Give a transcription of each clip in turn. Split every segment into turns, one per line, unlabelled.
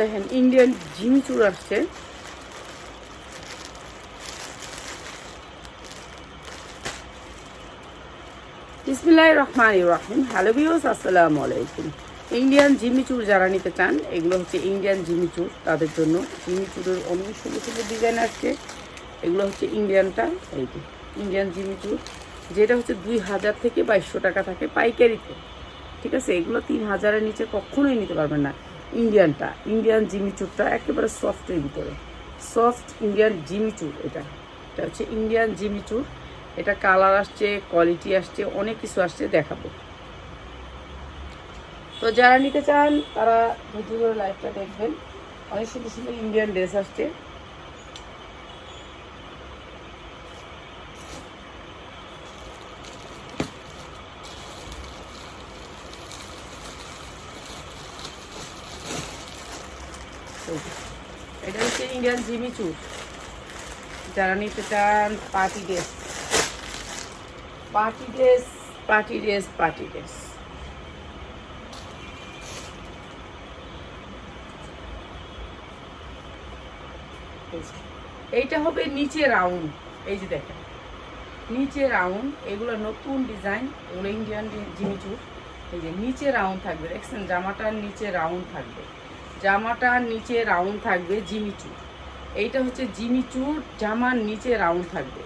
দেখেন ইন্ডিয়ান জিমিচুর আসছে। বিসমিল্লাহ রহমান রাহিম। হ্যালো বিওস আসসালামু আলাইকুম। ইন্ডিয়ান জিমিচুর যারা নিতে চান, এগুলো হচ্ছে ইন্ডিয়ান জিমিচুর তাদের জন্য জিমিচুরের অনেক সুন্দর সুন্দর ডিজাইন আসছে। এগুলো হচ্ছে ইন্ডিয়ানটা এই যে ইন্ডিয়ান জিমিচুর যেটা হচ্ছে দুই হাজার থেকে বাইশশো টাকা থাকে পাইকারিতে। ঠিক আছে, এগুলো তিন হাজারের নিচে কখনোই নিতে পারবেন না। ইন্ডিয়ানটা, ইন্ডিয়ান জিমি জিমিচুরটা একেবারে সফটের ভিতরে। সফট ইন্ডিয়ান জিমি জিমিচুর এটা। এটা হচ্ছে ইন্ডিয়ান জিমি জিমিচুর এটা কালার আসছে কোয়ালিটি আসছে, অনেক কিছু আসছে, দেখাবো। তো যারা নিতে চান, তারা ধৈর্য ধরে লাইভটা দেখবেন। অনেক সুন্দর সুন্দর ইন্ডিয়ান ড্রেস আসছে এটা হচ্ছে ইন্ডিয়ান জিমি চুর। যারা নিতে চান party dress. Party dress. Party dress party dress. এইটা হবে নিচে রাউন্ড। এই যে দেখেন। নিচে রাউন্ড এগুলো নতুন ডিজাইন এগুলো ইন্ডিয়ান জিমিচুর এই যে নিচে রাউন্ড থাকবে। দেখছেন জামাটার নিচে রাউন্ড থাকবে। জামাটার নিচে রাউন্ড থাকবে জিমিচুর এইটা হচ্ছে জিমি জিমিচুর জামার নিচে রাউন্ড থাকবে।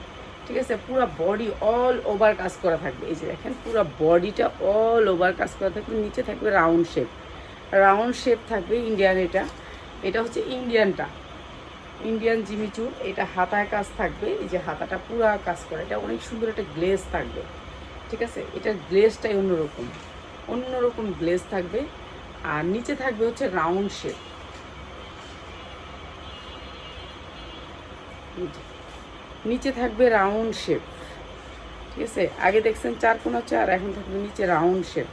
ঠিক আছে? পুরো বডি অল ওভার কাজ করা থাকবে। এই যে দেখেন, পুরো বডিটা অল ওভার কাজ করা থাকবে, নিচে থাকবে রাউন্ড শেপ রাউন্ড শেপ থাকবে ইন্ডিয়ান এটা। এটা হচ্ছে ইন্ডিয়ানটা ইন্ডিয়ান জিমি জিমিচুর এটা হাতায় কাজ থাকবে। এই যে হাতাটা পুরো কাজ করে, এটা অনেক সুন্দর একটা গ্লেজ থাকবে। ঠিক আছে? এটার গ্লেজটাই অন্যরকম। অন্যরকম গ্লেজ থাকবে। আর নিচে থাকবে হচ্ছে রাউন্ড শেপ নিচে থাকবে রাউন্ড শেপ ঠিক আছে? আগে দেখছেন চার কোনা চার, এখন থাকবে নিচে রাউন্ড শেপ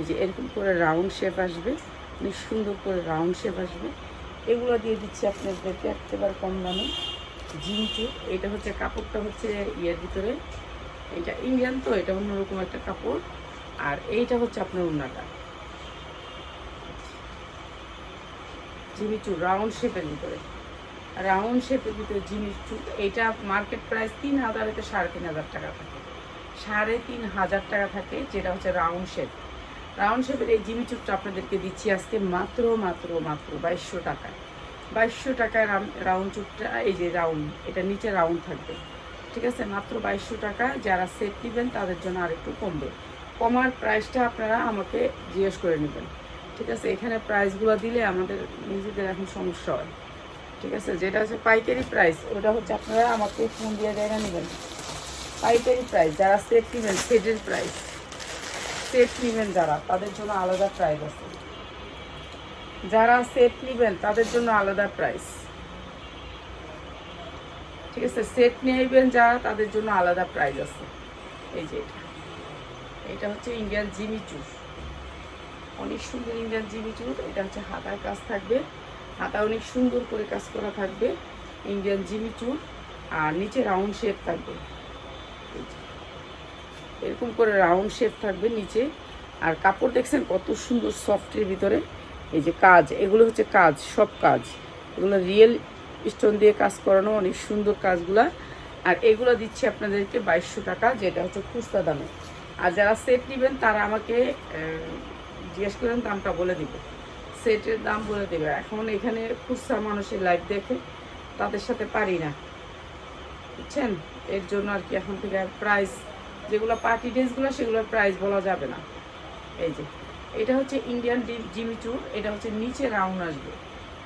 এই যে এরকম করে রাউন্ড শেপ আসবে অনেক সুন্দর করে রাউন্ড শেপ আসবে। এগুলো দিয়ে দিচ্ছি আপনাদেরকে একেবারে কম দামে। জিনচু এটা হচ্ছে কাপড়টা হচ্ছে ইয়ের ভিতরে। এটা ইন্ডিয়ান তো, এটা অন্যরকম একটা কাপড়। আর এইটা হচ্ছে আপনার উন্নাটা জিমিচু রাউন্ড শেপের ভিতরে। রাউন্ড শেপের ভিতরে জিমিচু এটা মার্কেট প্রাইস তিন হাজার থেকে সাড়ে তিন হাজার টাকা থাকে। সাড়ে তিন হাজার টাকা থাকে, যেটা হচ্ছে রাউন্ড শেপ রাউন্ড শেপের এই জিমি চুপটা আপনাদেরকে দিচ্ছি আজকে মাত্র মাত্র মাত্র বাইশশো টাকায়। বাইশশো টাকায় রাউন্ড চুপটা, এই যে রাউন্ড এটা নিচে রাউন্ড থাকবে। ঠিক আছে? মাত্র বাইশশো টাকা, যারা সেট নেবেন তাদের জন্য আরেকটু কমবে। কমার প্রাইসটা আপনারা আমাকে জিজ্ঞেস করে নেবেন। ঠিক আছে? এখানে প্রাইসগুলো দিলে আমাদের নিজেদের এখন সমস্যা হয়। ঠিক আছে, যেটা হচ্ছে পাইকারি প্রাইস ওটা হচ্ছে আপনারা আমাকে ফোন দিয়ে জায়গা নেবেন। পাইকারি প্রাইস যারা সেট নেবেন, সেটের প্রাইস সেট নেবেন যারা, তাদের জন্য আলাদা প্রাইস আছে। যারা সেট নেবেন, তাদের জন্য আলাদা প্রাইস ঠিক আছে সেট নেবেন যারা, তাদের জন্য আলাদা প্রাইস আছে। এই যে এটা। এটা হচ্ছে ইন্ডিয়ান জিমিচুর অনেক সুন্দর ইন্ডিয়ান জিমিচুর এটা হচ্ছে হাতার কাজ থাকবে। হাতা অনেক সুন্দর করে কাজ করা থাকবে। ইন্ডিয়ান জিমিচুর আর নিচে রাউন্ড শেপ থাকবে। এরকম করে রাউন্ড শেপ থাকবে নিচে। আর কাপড় দেখছেন কত সুন্দর সফটের ভিতরে। এই যে কাজ, এগুলো হচ্ছে কাজ, সব কাজ। এগুলো রিয়েল স্টোন দিয়ে কাজ করানো, অনেক সুন্দর কাজগুলা। আর এগুলো দিচ্ছি আপনাদেরকে বাইশশো টাকা, যেটা হচ্ছে খুচরা দামে। আর যারা সেট নেবেন, তারা আমাকে জিজ্ঞেস করেন, দামটা বলে দিব। সেটের দাম বলে দেবে। এখন এখানে খুচরা মানুষের লাইভ দেখে তাদের সাথে পারি না। বুঝছেন? এর জন্য আর কি এখন থেকে প্রাইস যেগুলো পার্টি ড্রেসগুলো সেগুলোর প্রাইস বলা যাবে না। এই যে, এটা হচ্ছে ইন্ডিয়ান জিমিচুর এটা হচ্ছে নিচে রাউন্ড আসবে।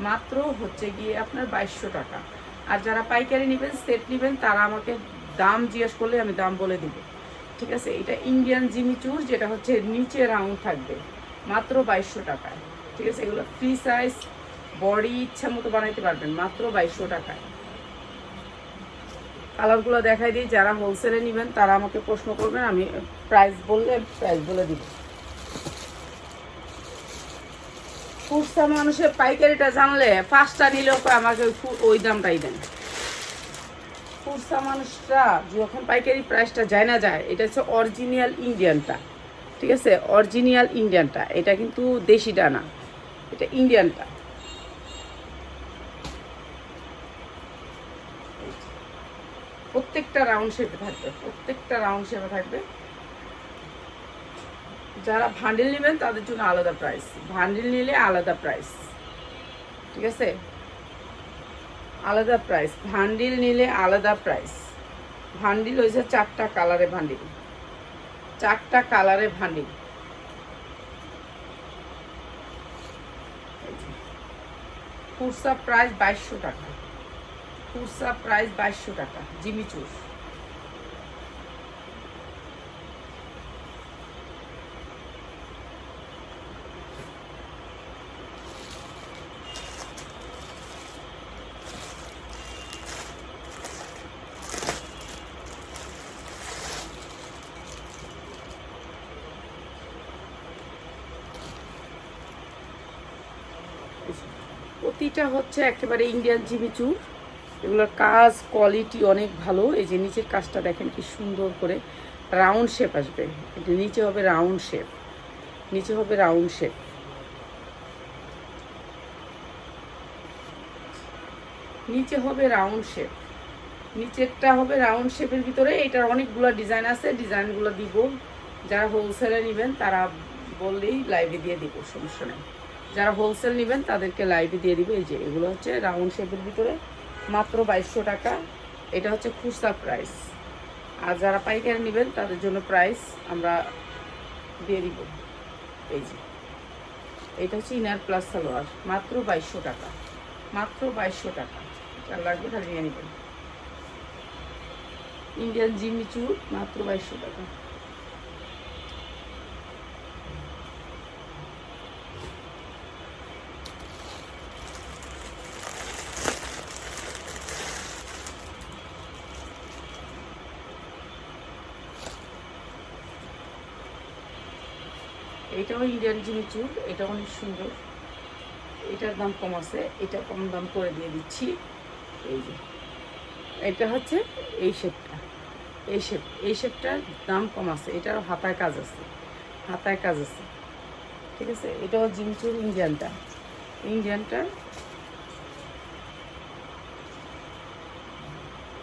মাত্র হচ্ছে গিয়ে আপনার বাইশশো টাকা। আর যারা পাইকারি নেবেন সেট নেবেন, তারা আমাকে দাম জিজ্ঞেস করলে আমি দাম বলে দিব। ঠিক আছে? এটা ইন্ডিয়ান জিমি জিমিচুর যেটা হচ্ছে নিচে রাউন্ড থাকবে। মাত্র বাইশশো টাকায়। ঠিক আছে, এগুলো ফ্রি সাইজ বডি ইচ্ছা মতো বানাইতে পারবেন, মাত্র বাইশশো টাকায়। কালারগুলো দেখাই দিই, যারা হোলসেলে নেবেন, তারা আমাকে প্রশ্ন করবেন, আমি প্রাইস বললে প্রাইস বলে দিব। খুচরা মানুষের পাইকারিটা জানলে পাঁচটা নিলেও আমাকে ওই দামটাই দেন। খুচরা মানুষরা যখন পাইকারি প্রাইসটা যায় না যায়, এটা হচ্ছে অরিজিনাল ইন্ডিয়ানটা ঠিক আছে? অরিজিনাল ইন্ডিয়ানটা এটা কিন্তু দেশিটা না এটা ইন্ডিয়ানটা প্রত্যেকটা রাউন্ড শেপে থাকবে, প্রত্যেকটা রাউন্ড শেপে থাকবে। যারা ভান্ডিল নেবেন, তাদের জন্য আলাদা প্রাইস ভান্ডিল নিলে আলাদা প্রাইস ঠিক আছে? আলাদা প্রাইস ভান্ডিল নিলে আলাদা প্রাইস ভান্ডিল হয়েছে চারটা কালারে ভান্ডিল চারটা কালারে ভান্ডিল কুরসা প্রাইস বাইশশো টাকা। কুরসা প্রাইস বাইশশো টাকা। জিমি প্রতিটা হচ্ছে একেবারে ইন্ডিয়ান জিমিচু এগুলোর কাজ কোয়ালিটি অনেক ভালো। এই যে নিচের কাজটা দেখেন কি সুন্দর করে রাউন্ড শেপ আসবে। এটা নিচে হবে রাউন্ড শেপ নিচে হবে রাউন্ড শেপ নিচে হবে রাউন্ড শেপ নিচেরটা হবে রাউন্ড শেপের ভিতরে। এটার অনেকগুলো ডিজাইন আছে। ডিজাইনগুলো দিব। যারা হোলসেলে নেবেন, তারা বললেই লাইভে দিয়ে দিব, সমস্যা নেই। যারা হোলসেল নেবেন, তাদেরকে লাইভে দিয়ে দিবে। এই যে, এগুলো হচ্ছে রাউন্ড শেপের ভিতরে মাত্র বাইশশো টাকা। এটা হচ্ছে খুচরা প্রাইস আর যারা পাইকারি নেবেন, তাদের জন্য প্রাইস আমরা দিয়ে দিব। এই যে, এটা হচ্ছে ইনার প্লাস সালোয়ার। মাত্র বাইশশো টাকা। মাত্র বাইশশো টাকা। যার লাগবে তাহলে নিয়ে নেবেন। ইন্ডিয়ান জিমিচু মাত্র বাইশশো টাকা। এটাও ইন্ডিয়ান জিমি জিমিচুর এটা অনেক সুন্দর। এটার দাম কম আছে, এটা কম দাম করে দিয়ে দিচ্ছি। এই যে, এটা হচ্ছে এই শেপটা, এই শেপ, এই শেপটার দাম কম আছে, এটারও হাতায় কাজ আছে, হাতায় কাজ আছে। ঠিক আছে, এটাও জিমচুর ইন্ডিয়ানটা ইন্ডিয়ানটা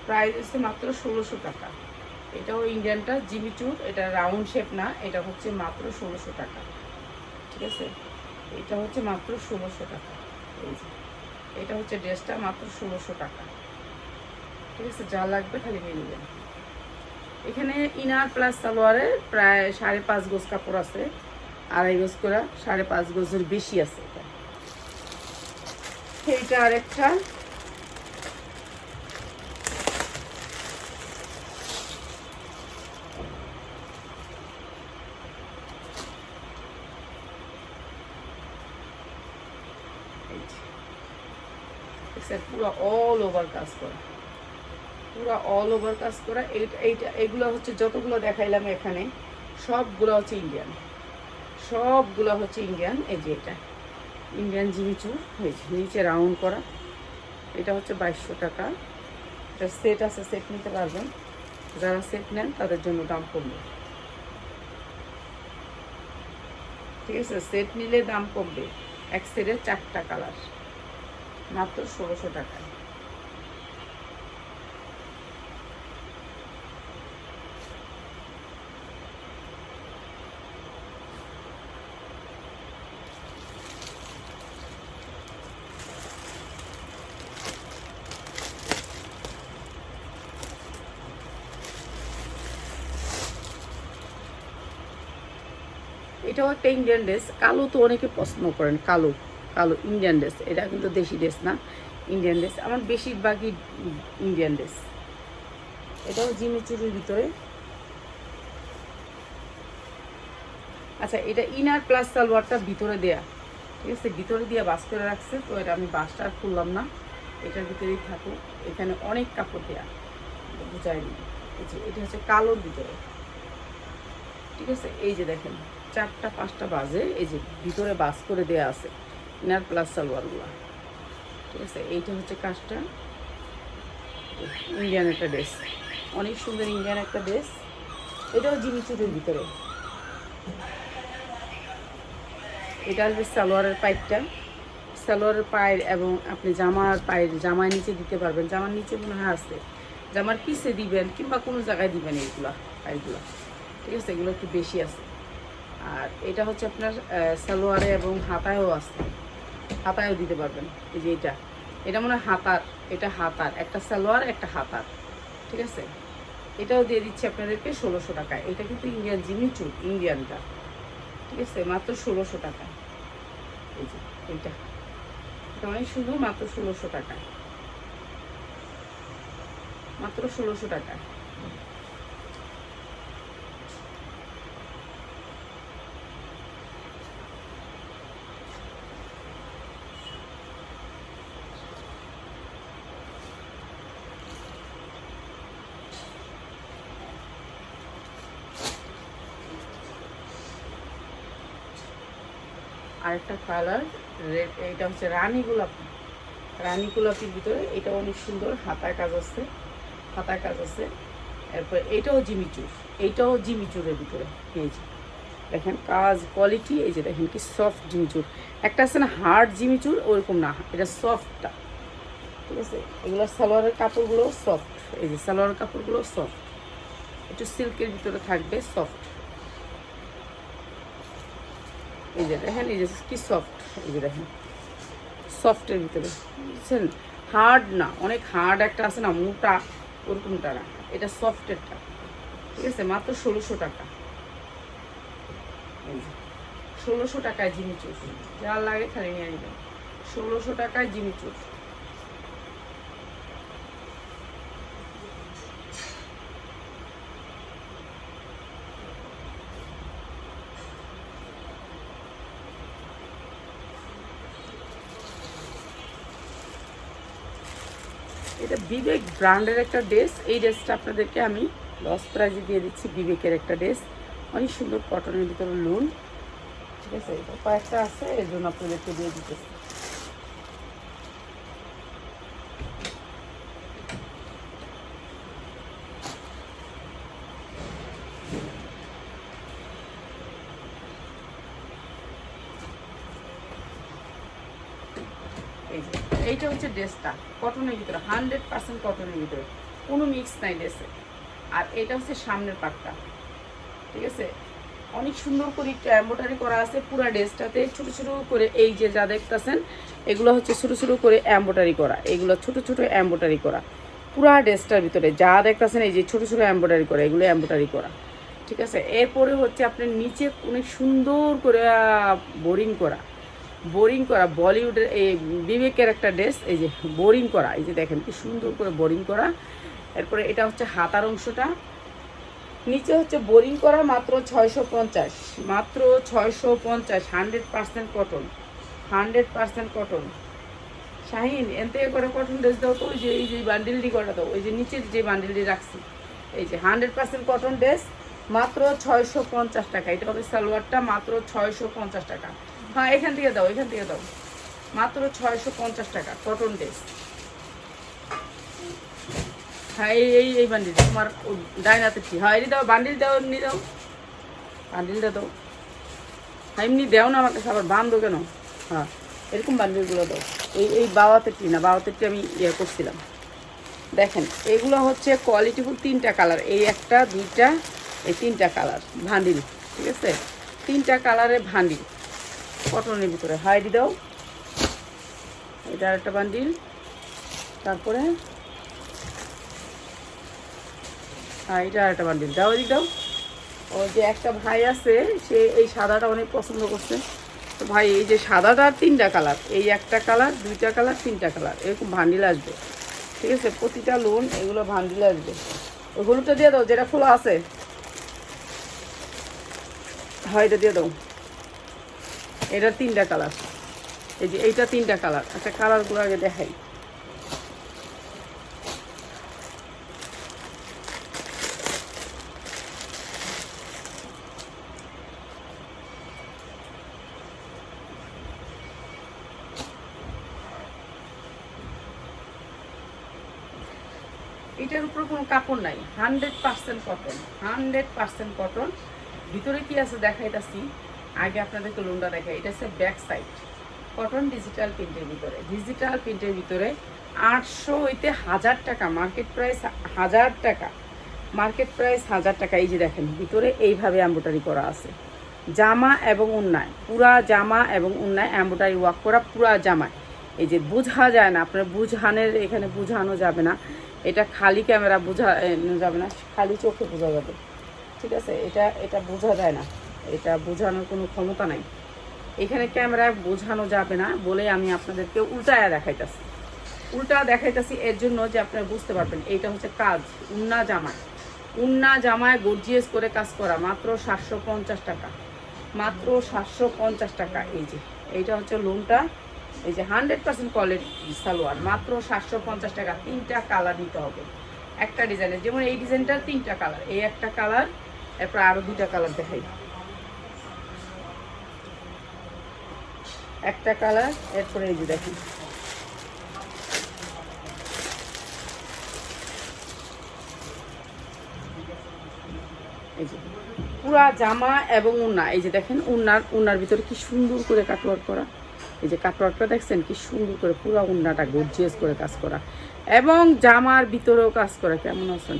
প্রাইস হচ্ছে মাত্র ষোলোশো টাকা। এটাও ইন্ডিয়ানটা জিমিচুর এটা রাউন্ড শেপ না, এটা হচ্ছে মাত্র ষোলোশো টাকা। ঠিক আছে? এটা হচ্ছে মাত্র ষোলোশো টাকা। এই যে, এটা হচ্ছে ড্রেসটা মাত্র ষোলোশো টাকা। ঠিক আছে? যা লাগবে খালি যাবে এখানে ইনার প্লাস সালোয়ারে প্রায় সাড়ে পাঁচ গোজ কাপড় আছে। আড়াই গোজ করা সাড়ে পাঁচ গোজের বেশি আছে এটা। এইটা আরেকটা এই যে। পুরো অল ওভার কাজ করা। পুরো অল ওভার কাজ করা। এইটা এইটা এগুলো হচ্ছে যতগুলো দেখাইলাম এখানে, সবগুলো হচ্ছে ইন্ডিয়ান সবগুলো হচ্ছে ইন্ডিয়ান এই যে এটা। ইন্ডিয়ান জিমিচুর হয়েছে, নিচে রাউন্ড করা। এটা হচ্ছে বাইশশো টাকা। এটা সেট আছে সেট নিতে পারবেন। যারা সেট নেন, তাদের জন্য দাম কমবে। ঠিক আছে সেট নিলে দাম কমবে। এক সেটের চারটা কালার মাত্র ষোলোশো টাকায়। এটাও একটা ইন্ডিয়ান ড্রেস কালো তো অনেকে পছন্দ করেন, কালো কালো ইন্ডিয়ান ড্রেস এটা কিন্তু দেশি ড্রেস না ইন্ডিয়ান ড্রেস আমার বেশিরভাগই ইন্ডিয়ান ড্রেস এটাও জিমিচুরির ভিতরে। আচ্ছা এটা ইনার প্লাস সালোয়ারটা ভিতরে দেয়া। ঠিক আছে, ভিতরে দিয়ে বাস করে রাখছে, তো এটা আমি বাসটা আর খুললাম না। এটার ভিতরেই থাকুক। এখানে অনেক কাপড় দেয়া। বুঝাই দিই এই এটা হচ্ছে কালোর ভিতরে। ঠিক আছে, এই যে দেখেন। চারটা, পাঁচটা বাজে। এই যে ভিতরে বাস করে দেয়া আছে ইনার প্লাস সালোয়ারগুলো। ঠিক আছে, এইটা হচ্ছে কাজটা। ইন্ডিয়ান একটা ড্রেস। অনেক সুন্দর ইন্ডিয়ান একটা ড্রেস। এটাও জিনিসের ভিতরে। এটা আসবে সালোয়ারের পাইপটা। সালোয়ারের পায়ের এবং আপনি জামার পায়ের জামার নিচে দিতে পারবেন। জামার নিচে মনে হয় আছে। জামার পিসে দিবেন কিংবা কোনো জায়গায় দিবেন এইগুলা এইগুলা ঠিক আছে, এগুলো একটু বেশি আছে। আর এটা হচ্ছে আপনার সালোয়ারে এবং হাতায়ও আছে। হাতায়ও দিতে পারবেন, এই যে এটা। এটা মনে হয় হাতার, এটা হাতার। একটা সালোয়ার, একটা হাতার। ঠিক আছে? এটাও দিয়ে দিচ্ছি আপনাদেরকে ষোলোশো টাকায় এটা কিন্তু ইন্ডিয়ান জিমি জিমিচুর ইন্ডিয়ানটা। ঠিক আছে? মাত্র ষোলোশো টাকা। এই যে, এইটা। এটা অনেক সুন্দর, মাত্র ষোলোশো টাকায় মাত্র ষোলোশো টাকায় আরেকটা কালার রেড এটা হচ্ছে রানী গোলাপি। রানী গোলাপির ভিতরে এটা অনেক সুন্দর হাতায় কাজ আছে হাতায় কাজ আছে। এরপর এটাও জিমিচুর এইটাও জিমিচুরের ভিতরে যে। দেখেন, কাজ কোয়ালিটি এই যে দেখেন কি সফট জিমিচুর একটা আছে না হার্ড জিমিচুর ওরকম না, এটা সফটটা ঠিক আছে? এগুলো সালোয়ারের কাপড়গুলো সফট এই যে সালোয়ারের কাপড়গুলো সফট একটু সিল্কের ভিতরে থাকবে সফট এই যে দেখেন, এই যে কি সফট এই যে দেখেন। সফটের ভিতরে। বুঝছেন? হার্ড না, অনেক হার্ড একটা আছে না, মোটা, ওরকমটা না। এটা সফটেরটা ঠিক আছে? মাত্র ষোলোশো টাকা। ষোলোশো টাকায় জিমিচুর যা লাগে খালি নিয়ে আসবেন ষোলোশো টাকায় জিমিচুর এটা বিবেক ব্র্যান্ডের একটা ড্রেস। এই ড্রেসটা আপনাদেরকে আমি লস প্রাইজে দিয়ে দিচ্ছি বিবেকের একটা ড্রেস। অনেক সুন্দর কটনের ভিতরে লোন ঠিক আছে কয়েকটা আছে, এর জন্য আপনাদেরকে দিয়ে দিতেছি এই যে এইটা হচ্ছে ড্রেসটা কটনের ভিতরে হান্ড্রেড পার্সেন্ট কটনের ভিতরে। কোনো মিক্স নাই ড্রেসে আর এটা হচ্ছে সামনের পাটটা, ঠিক আছে? অনেক সুন্দর করে এম্বোটারি করা আছে পুরো ড্রেসটাতে ছোট ছোট করে এই যে যা দেখতেছেন, এগুলো হচ্ছে ছোট ছোট করে এম্বোটারি করা, এগুলো ছোট ছোট এম্বোটারি করা। পুরা ড্রেসটার ভিতরে, যা দেখতেছেন এই যে ছোট ছোট এম্বোটারি করা, এগুলো এম্বোটারি করা, ঠিক আছে? এরপরে হচ্ছে আপনার নিচে অনেক সুন্দর করে বোরিং করা। বোরিং করা, বলিউডের এই বিবেকের একটা ড্রেস, এই যে বোরিং করা, এই যে দেখেন কি সুন্দর করে বোরিং করা। এরপরে এটা হচ্ছে হাতার অংশটা। নিচে হচ্ছে বোরিং করা মাত্র ছয়শো পঞ্চাশ, মাত্র ছয়শো পঞ্চাশ, hundred percent cotton, hundred percent cotton. Shahin N থেকে করে কটন ড্রেস দাও তো, ওই যে, এই যে বান্ডিলটি করা দাও, ওই যে নিচের যে বান্ডিলটি রাখছি, এই যে হান্ড্রেড পার্সেন্ট কটন ড্রেস, মাত্র ছয়শো পঞ্চাশ টাকা। এটা হবে সালোয়ারটা, মাত্র ছয়শো পঞ্চাশ টাকা। হ্যাঁ এখান থেকে দাও, এখান থেকে দাও। মাত্র ছয়শো পঞ্চাশ টাকা কটন ড্রেস হ্যাঁ এই এই এই বান্ডিল তোমার ডাইনাতে কি হ্যাঁ এই দাও বান্ডিল দাও, এমনি দাও। বান্ডিলটা দাও। হ্যাঁ এমনি দেও না আমাকে, আবার বান্ধো কেন? হ্যাঁ এরকম বান্ডিলগুলো দাও। এই এই বাওয়াতেরটি না বাওয়াতেরটি আমি ইয়ে করছিলাম। দেখেন, এগুলো হচ্ছে কোয়ালিটি কোয়ালিটিফুল তিনটা কালার এই একটা, দুইটা, এই তিনটা কালার ভান্ডিল, ঠিক আছে? তিনটা কালারের ভান্ডিল। কটনের ভিতরে হাইডি দাও। এটা একটা বান্ডিল। তারপরে হ্যাঁ এটা আর একটা বান্ডিল। দাও এদিক দাও। ও যে একটা ভাই আছে, সে এই সাদাটা অনেক পছন্দ করছে। তো ভাই, এই যে সাদাটার তিনটা কালার, এই একটা কালার, দুইটা কালার, তিনটা কালার, এরকম ভান্ডিল আসবে। ঠিক আছে? প্রতিটা লোন এগুলো ভান্ডিল আসবে। ওই হলুদটা দিয়ে দাও, যেটা খোলা আছে। হয়, এটা দিয়ে দাও। এটা তিনটা কালার। এই যে এইটা তিনটা কালার। আচ্ছা কালারগুলো আগে দেখাই। এটার উপর কোনো কাপড় নাই। Hundred percent cotton. Hundred percent cotton. ভিতরে কি আছে দেখাইতাছি? আগে আপনাদেরকে লোনটা দেখাই, এটা হচ্ছে ব্যাক সাইড কটন ডিজিটাল প্রিন্টের ভিতরে। ডিজিটাল প্রিন্টের ভিতরে আটশো হইতে হাজার টাকা মার্কেট প্রাইস হাজার টাকা মার্কেট প্রাইস হাজার টাকা। এই যে দেখেন, ভিতরে এইভাবে অ্যাম্বোটারি করা আছে। জামা এবং উন্নায় পুরা জামা এবং উন্নায় অ্যাম্বোটারি ওয়ার্ক করা পুরা জামায় এই যে বোঝা যায় না, আপনার বুঝানের এখানে বুঝানো যাবে না। এটা খালি ক্যামেরা বোঝা যাবে না, খালি চোখে বোঝা যাবে। ঠিক আছে? এটা এটা বোঝা যায় না। এটা বোঝানোর কোনো ক্ষমতা নাই। এখানে ক্যামেরায় বোঝানো যাবে না বলে আমি আপনাদেরকে উল্টায়া দেখাইতেছি। উল্টা দেখাইতেছি এর জন্য যে আপনারা বুঝতে পারবেন, এইটা হচ্ছে কাজ, উন্না জামায় উন্না জামায় গর্জিয়াস করে কাজ করা, মাত্র সাতশো পঞ্চাশ টাকা। মাত্র সাতশো পঞ্চাশ টাকা, এই যে, এইটা হচ্ছে লোনটা। এই যে হান্ড্রেড পার্সেন্ট কোয়ালিটি সালোয়ার, মাত্র সাতশো পঞ্চাশ টাকা, তিনটা কালার নিতে হবে। একটা ডিজাইনের, যেমন এই ডিজাইনটার তিনটা কালার, এই একটা কালার, এরপর আরও দুইটা কালার দেখাই। একটা কালার, এরপরে এই যে দেখেন। এই যে, পুরা জামা এবং উন্না। এই যে দেখেন, উন্নার উন্নার ভিতরে কি সুন্দর করে কাটওয়ার্ক করা। এই যে কাটওয়ার্কটা দেখছেন, কি সুন্দর করে পুরা উন্নাটা গর্জিয়াস করে কাজ করা। এবং জামার ভিতরেও কাজ করা। কেমন আছেন?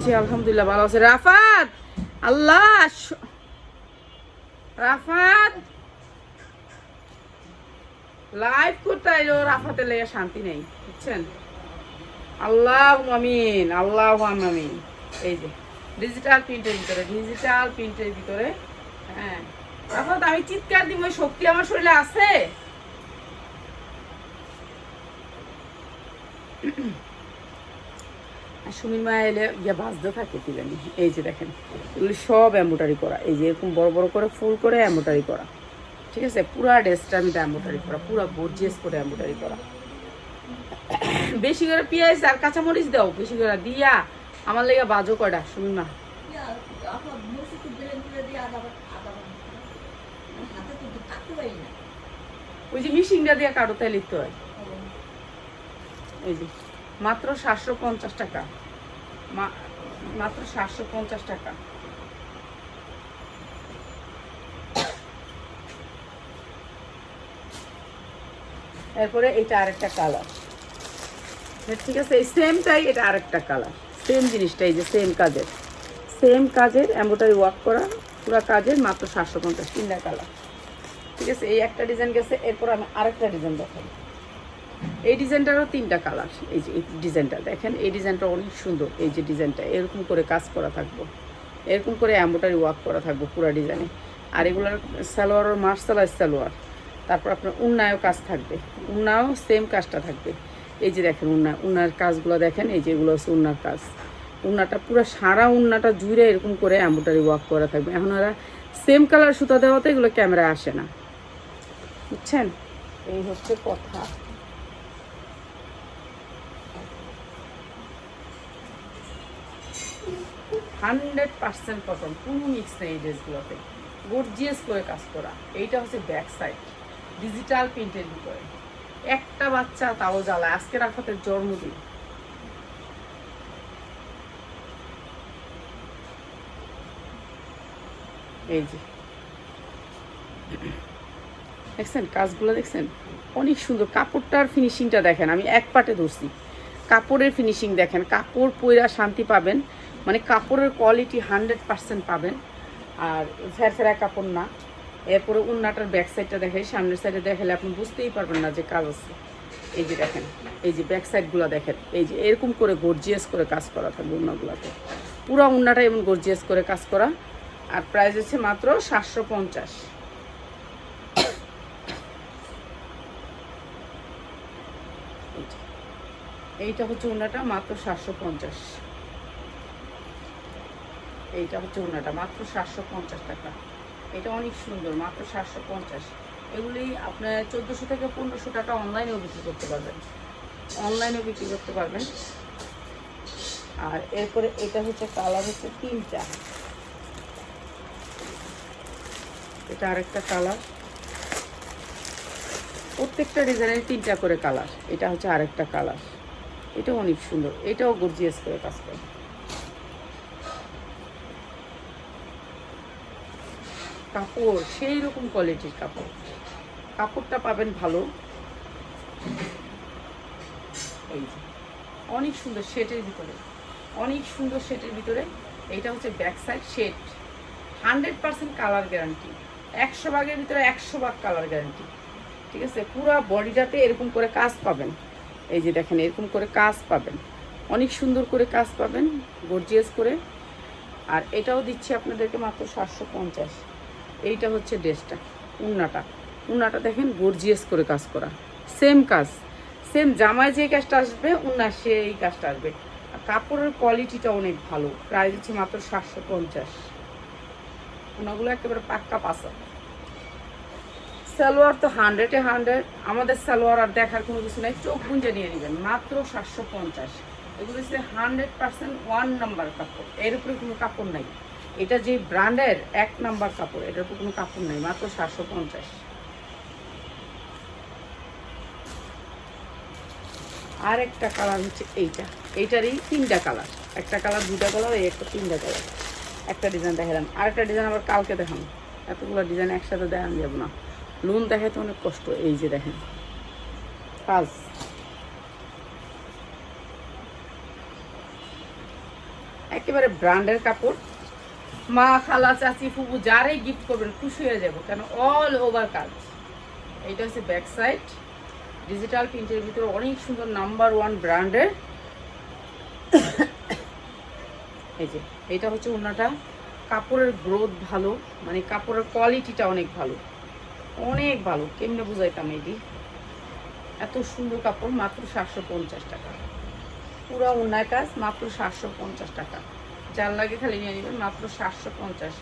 জি, আলহামদুলিল্লাহ ভালো আছে। রাফাত! আল্লাহ! রাফাত! লাইভ করতে আইলো রাফাতে লেগে শান্তি নেই, বুঝছেন? আল্লাহ আমিন আল্লাহ আমিন। এই যে ডিজিটাল প্রিন্টের ভিতরে ডিজিটাল প্রিন্টের ভিতরে হ্যাঁ। এখন আমি চিৎকার দিব শক্তি আমার শরীরে আছে? সুমির মা এলে গিয়ে বাজতে থাকে তিলানি এই যে দেখেন, এগুলি সব এম্বোটারি করা। এই যে এরকম বড় বড় করে ফুল করে এম্বোটারি করা। ঠিক আছে? পুরা ড্রেসটা আমি এম্বোটারি করা, পুরা গর্জিয়াস করে এম্বোটারি করা। বেশি করে পেঁয়াজ আর কাঁচামরিচ দাও, বেশি করে দিয়া। আমার লেগে বাজো কয়টা? শুনুন না ওই যে মিশিংটা দিয়ে কাটো, তাই লিখতে হয়। এই যে, মাত্র সাতশো পঞ্চাশ টাকা। মাত্র সাতশো পঞ্চাশ টাকা। এরপরে এটা আরেকটা কালার ঠিক আছে, এই সেমটাই এটা আরেকটা কালার সেম জিনিসটা, এই যে সেম কাজের। সেম কাজের এম্বোটারি ওয়ার্ক করা, পুরো কাজের মাত্র সাতশো পঞ্চাশ, তিনটা কালার ঠিক আছে, এই একটা ডিজাইন গেছে, এরপর আমি আরেকটা ডিজাইন দেখাই এই ডিজাইনটারও তিনটা কালার এই যে এই ডিজাইনটা দেখেন, এই ডিজাইনটা অনেক সুন্দর, এই যে ডিজাইনটা এরকম করে কাজ করা থাকব। এরকম করে এম্বোটারি ওয়ার্ক করা থাকব পুরো ডিজাইনে আর এগুলোর সালোয়ার, মার্শালাইজ সালোয়ার। তারপর আপনার উন্নায়ও কাজ থাকবে। উন্নাও সেম কাজটা থাকবে। এই যে দেখেন উন্না, উন্নার কাজগুলো দেখেন, এই যেগুলো হচ্ছে উন্নার কাজ। উন্নাটা পুরো সারা উন্নাটা জুড়ে এরকম করে এম্বোটারি ওয়ার্ক করা থাকবে। এখন ওরা সেম কালার সুতা দেওয়াতে এগুলো ক্যামেরায় আসে না। বুঝছেন? এই হচ্ছে কথা। হান্ড্রেড পার্সেন্ট কটন, কোনো মিক্স নেই এই ড্রেসগুলোতে গর্জিয়াস করে কাজ করা। এইটা হচ্ছে ব্যাক সাইড ডিজিটাল প্রিন্টের ভিতরে। একটা বাচ্চা তাও জ্বালায়। আজকে রাখাতের জন্মদিন। এই যে। দেখছেন? কাজগুলো দেখছেন? অনেক সুন্দর। কাপড়টার ফিনিশিংটা দেখেন। আমি এক পাটে ধরছি। কাপড়ের ফিনিশিং দেখেন। কাপড় পইরা শান্তি পাবেন। মানে কাপড়ের কোয়ালিটি হান্ড্রেড পার্সেন্ট পাবেন। আর ফেরফেরা কাপড় না। এরপরে উন্নাটার ব্যাক সাইডটা দেখাই, সামনের সাইডে দেখালে আপনি বুঝতেই পারবেন না যে কাজ আছে। এই যে দেখেন, এই যে ব্যাক সাইডগুলো দেখেন, এই যে এরকম করে গর্জিয়াস করে কাজ করা থাকবে উন্নাগুলোতে। পুরো উন্নাটা এমন গর্জিয়াস করে কাজ করা, আর প্রাইস হচ্ছে মাত্র সাতশো পঞ্চাশ। এইটা হচ্ছে উন্নাটা, মাত্র সাতশো পঞ্চাশ। এইটা হচ্ছে উন্নাটা, মাত্র সাতশো পঞ্চাশ টাকা। এটা অনেক সুন্দর, মাত্র সাতশো পঞ্চাশ। এগুলি আপনার চোদ্দোশো থেকে পনেরোশো টাকা অনলাইনেও বিক্রি করতে পারবেন। অনলাইনেও বিক্রি করতে পারবেন। আর এরপরে এটা হচ্ছে কালার হচ্ছে তিনটা। এটা আরেকটা কালার প্রত্যেকটা ডিজাইনের তিনটা করে কালার এটা হচ্ছে আরেকটা কালার এটাও অনেক সুন্দর। এটাও গর্জিয়াস করে কাজ করে। কাপড়, সেই রকম কোয়ালিটির কাপড়। কাপড়টা পাবেন ভালো। এই যে, অনেক সুন্দর শেটের ভিতরে, অনেক সুন্দর শেটের ভিতরে, এইটা হচ্ছে back side shade hundred percent colour guarantee একশো ভাগের ভিতরে একশো ভাগ কালার গ্যারান্টি ঠিক আছে? পুরো বডিটাতে এরকম করে কাজ পাবেন। এই যে দেখেন, এরকম করে কাজ পাবেন। অনেক সুন্দর করে কাজ পাবেন গর্জিয়াস করে। আর এটাও দিচ্ছি আপনাদেরকে মাত্র সাতশো পঞ্চাশ। এইটা হচ্ছে ড্রেসটা, উন্নাটা। উন্নাটা দেখেন গর্জিয়াস করে কাজ করা। সেম কাজ সেম জামায় যে কাজটা আসবে উন্না সে এই কাজটা আসবে। আর কাপড়ের কোয়ালিটিটা অনেক ভালো, প্রাইস হচ্ছে মাত্র সাতশো পঞ্চাশ। উনাগুলো একেবারে পাক্কা পাসা সালোয়ার তো হান্ড্রেডে হান্ড্রেড, আমাদের সালোয়ার আর দেখার কোনো কিছু নাই, চোখ গুঞ্জে নিয়ে নেবেন, মাত্র সাতশো পঞ্চাশ। এগুলো হচ্ছে হান্ড্রেড পার্সেন্ট ওয়ান নাম্বার কাপড়, এর উপরে কোনো কাপড় নাই। এটা যে ব্র্যান্ডের এক নাম্বার কাপড়, এটার উপর কোনো কাপড় নাই, মাত্র সাতশো পঞ্চাশ। আর একটা কালার হচ্ছে এইটা। এইটারই তিনটা কালার। একটা কালার দুটা কালার, এই একটা তিনটা কালার। একটা ডিজাইন দেখালাম। আর একটা ডিজাইন আবার কালকে দেখানো এতগুলো ডিজাইন একসাথে দেখানো যাবে না। লোন দেখাতে অনেক কষ্ট, এই যে দেখেন। কাজ একেবারে ব্র্যান্ডের কাপড়। মা, খালা, চাচি ফুবু যারাই গিফট করবেন, খুশি হয়ে যাব। কেন? অল ওভার কাজ এইটা হচ্ছে ব্যাক সাইড ডিজিটাল প্রিন্টের ভিতরে অনেক সুন্দর নাম্বার ওয়ান ব্র্যান্ডের এই যে এটা হচ্ছে ওনাটা। কাপড়ের গ্রোথ ভালো মানে কাপড়ের কোয়ালিটিটা অনেক ভালো। অনেক ভালো। কেমনে বুঝাইতাম এটি? এত সুন্দর কাপড়, মাত্র সাতশো পঞ্চাশ টাকা। পুরো অন্যায় কাজ মাত্র সাতশো পঞ্চাশ টাকা। যার লাগে খালি নিয়ে নেবেন, মাত্র সাতশো পঞ্চাশ।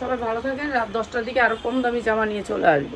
সবাই ভালো থাকেন, রাত দশটার দিকে আরও কম দামি জামা নিয়ে চলে আসব।